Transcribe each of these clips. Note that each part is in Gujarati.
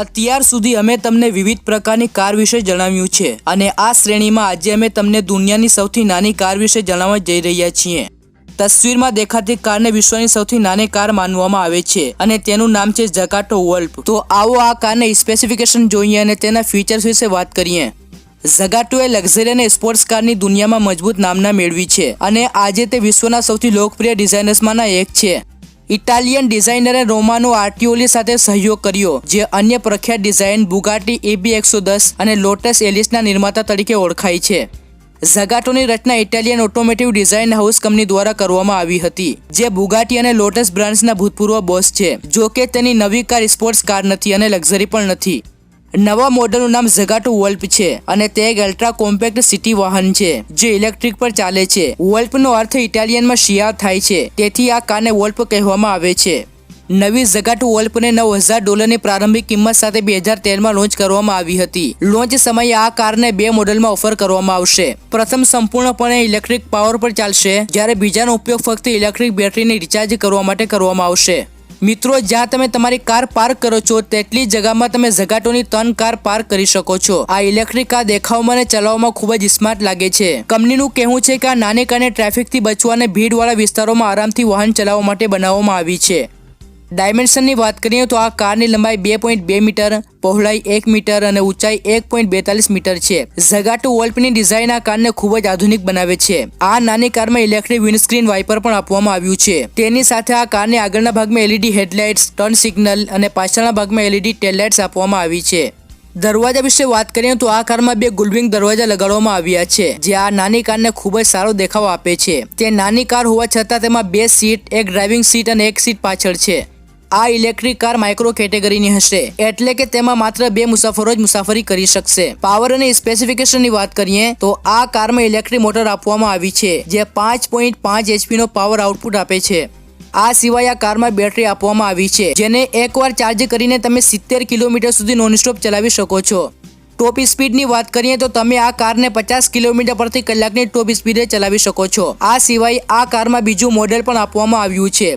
અત્યાર સુધી અમે તમને વિવિધ પ્રકારની કાર વિશે જણાવ્યું છે અને આ શ્રેણીમાં આજે અમે તમને દુનિયાની સૌથી નાની કાર વિશે જણાવવા જઈ રહ્યા છીએ. તસવીરમાં દેખાતી કારને વિશ્વની સૌથી નાની કાર માનવામાં આવે છે અને તેનું નામ છે જકાટો વોલ્પ. તો આવો આ કારને સ્પેસિફિકેશન જોઈએ અને તેના ફીચર્સ વિશે વાત કરીએ. ઝગાટોએ લક્ઝરી અને સ્પોર્ટ્સ કારની દુનિયામાં મજબૂત નામના મેળવી છે અને આજે તે વિશ્વના સૌથી લોકપ્રિય ડિઝાઇનર્સમાંના એક છે. ઇટાલિયન ડિઝાઇનરે રોમાનો આર્ટિયોલી સાથે સહયોગ કર્યો, જે અન્ય પ્રખ્યાત ડિઝાઇન બુગાટી એબી એકસો દસ અને લોટસ એલિસના નિર્માતા તરીકે ઓળખાય છે. ઝગાટોની રચના Italian automotive design house company દ્વારા કરવામાં આવી હતી, જે બુગાટી અને લોટસ બ્રાન્ડ્સના ભૂતપૂર્વ બોસ છે, જો કે તેની નવી કાર સ્પોર્ટ્સ કાર નથી અને લક્ઝરી પણ નથી. નવા મોડલનું નામ ઝગાટો વોલ્પ છે અને તે એક અલ્ટ્રા કોમ્પેક્ટ સિટી વાહન છે, જે ઇલેક્ટ્રિક પર ચાલે છે. વોલ્પનો અર્થ ઇટાલિયનમાં શિયાળ થાય છે, તેથી આ કારને વોલ્પ કહેવામાં આવે છે. નવી ઝગાટો વોલ્પને નવ હજાર ડોલરની પ્રારંભિક કિંમત સાથે બે હજાર તેરમાં લોન્ચ કરવામાં આવી હતી. લોન્ચ સમયે આ કારને બે મોડલમાં ઓફર કરવામાં આવશે. પ્રથમ સંપૂર્ણપણે ઇલેક્ટ્રિક પાવર પર ચાલશે, જ્યારે બીજાનો ઉપયોગ ફક્ત ઇલેક્ટ્રિક બેટરીને રિચાર્જ કરવા માટે કરવામાં આવશે. મિત્રો, જ્યાં તમે તમારી કાર પાર્ક કરો છો, તેટલી જગ્યામાં તમે ઝગાટોની ત્રણ કાર પાર્ક કરી શકો છો. આ ઇલેક્ટ્રિક કાર દેખાવમાં અને ચલાવવામાં ખૂબ જ સ્માર્ટ લાગે છે. કંપનીનું કહેવું છે કે આ નાની કારને ટ્રાફિકથી બચવા અને ભીડવાળા વિસ્તારોમાં આરામથી વાહન ચલાવવા માટે બનાવવામાં આવી છે. ડાયમેન્શનની વાત કરીએ તો આ કારની લંબાઈ બે પોઈન્ટ બે મીટર, પહોળાઈ એક મીટર અને ઊંચાઈ એક પોઈન્ટ બેતાલીસ મીટર છે. ઝગાટુ વોલ્પની ડિઝાઇન આ કારને ખૂબ જ આધુનિક બનાવે છે. આ નાની કારમાં ઇલેક્ટ્રિક વિન્ડસ્ક્રીન વાઇપર પણ આપવામાં આવ્યું છે. તેની સાથે આ કારની આગળના ભાગમાં એલઈડી હેડલાઇટ્સ, ટર્ન સિગ્નલ અને પાછળના ભાગમાં એલઈડી ટેલલાઇટ્સ આપવામાં આવી છે. દરવાજા વિશે વાત કરીએ તો આ કારમાં બે ગુલવિંગ દરવાજા લગાડવામાં આવ્યા છે, જે આ નાની કારને ખૂબ જ સારો દેખાવ આપે છે. તે નાની કાર હોવા છતાં તેમાં બે સીટ, એક ડ્રાઇવિંગ સીટ અને એક સીટ પાછળ છે. આ ઇલેક્ટ્રિક કાર માઇક્રો કેટેગરીની હશે. એટલે કે તેમાં માત્ર બે મુસાફરો જ મુસાફરી કરી શકશે. પાવર અને સ્પેસિફિકેશનની વાત કરીએ, તો આ કારમાં ઇલેક્ટ્રિક મોટર આપવામાં આવી છે, જે પાંચ પોઈન્ટ પાંચ એચપી નો પાવર આઉટપુટ આપે છે. આ સિવાય આ કારમાં બેટરી આપવામાં આવી છે, જેને એકવાર ચાર્જ કરીને તમે સિત્તેર કિલોમીટર સુધી નોનસ્ટોપ ચલાવી શકો છો. ટોપ સ્પીડની વાત કરીએ, તો તમે આ કારને પચાસ કિલોમીટર પ્રતિ કલાકની ટોપ સ્પીડે ચલાવી શકો છો. આ સિવાય આ કારમાં બીજું મોડેલ પણ આપવામાં આવ્યું છે.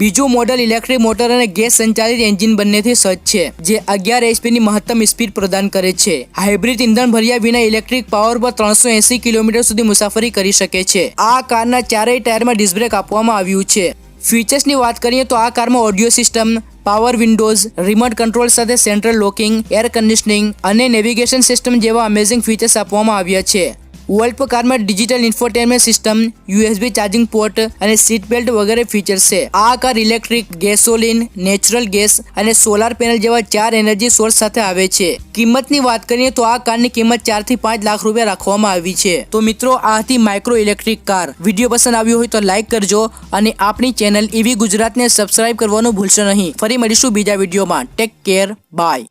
બીજું મોડલ ઇલેક્ટ્રિક મોટર અને ગેસ સંચાલિત એન્જિન બંનેથી સજ્જ છે, જે અગિયાર એચપીની મહત્તમ સ્પીડ પ્રદાન કરે છે. હાઇબ્રિડ ઇંધણ ભર્યા વિના ઇલેક્ટ્રિક પાવર પર ત્રણસો એસી કિલોમીટર સુધી મુસાફરી કરી શકે છે. આ કારના ચારેય ટાયરમાં ડિસ્ક આપવામાં આવ્યું છે. ફીચર્સની વાત કરીએ તો આ કારમાં audio system, power windows, remote control સાથે સેન્ટ્રલ લોકિંગ, એર કન્ડિશનિંગ અને નેવિગેશન સિસ્ટમ જેવા અમેઝિંગ ફીચર્સ આપવામાં આવ્યા છે. વોલ્પ કારમાં digital infotainment system USB charging port અને સીટ બેલ્ટ વગેરે ફીચર્સ છે. આ car electric gasoline natural gas અને સોલાર પેનલ જેવા ચાર એનર્જી સોર્સ સાથે આવે છે. કિંમતની વાત કરીએ તો આ કારની કિંમત ચારથી પાંચ લાખ રૂપિયા રાખવામાં આવી છે. તો મિત્રો, આ હતી માઇક્રો ઇલેક્ટ્રિક કાર વીડિયો પસંદ આવ્યો હોય તો લાઇક કરજો અને આપણી ચેનલ ઈવી ગુજરાતને સબસ્ક્રાઇબ કરવાનું ભૂલશો નહીં. ફરી મળીશું બીજા વિડીયોમાં. Take care bye